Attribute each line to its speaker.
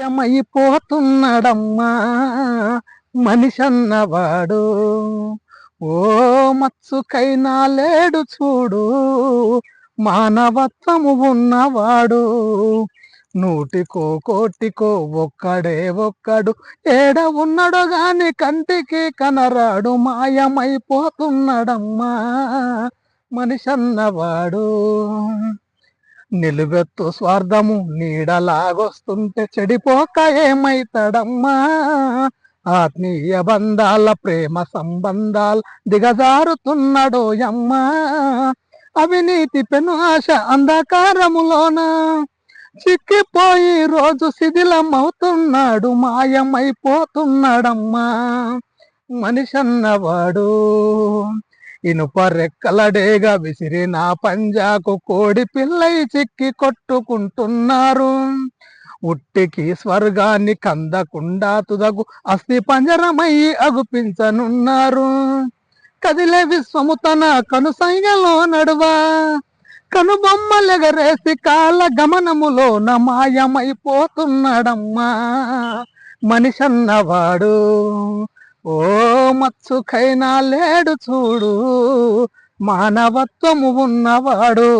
Speaker 1: యమైపోతున్నాడమ్మా మనిషన్నవాడు. ఓ మత్సుకైనా లేడు చూడు మానవత్వము ఉన్నవాడు. నూటికో కోటికో ఒక్కడే ఒక్కడు ఏడ ఉన్నాడో గాని కంటికి కనరాడు మాయమైపోతున్నాడమ్మా మనిషన్నవాడు. నిలువెత్తు స్వార్థము నీడలాగొస్తుంటే చెడిపోక ఏమైతాడమ్మా? ఆత్మీయ బంధాల ప్రేమ సంబంధాలు దిగజారుతున్నాడో యమ్మా. అవినీతి పెను ఆశ అంధకారములోన. చిక్కిపోయి రోజు శిథిలమవుతున్నాడు మాయమైపోతున్నాడమ్మా. మనిషన్నవాడు. ఇనుప రెక్కలడేగా విసిరిన పంజాకు కోడి పిల్లై చిక్కి కొట్టుకుంటున్నారు. ఉట్టికి స్వర్గాన్ని కందకుండా తుదగు అస్థి పంజరమయ్యి అగుపించనున్నారు. కదిలే విశ్వము తన కనుసైగలో నడువా కనుబొమ్మలెగరేసి కాల గమనములో నమాయమైపోతున్నాడమ్మా మనిషన్నవాడు ఓ మచ్చుకైనా లేడు చూడు మానవత్వము ఉన్నవాడు.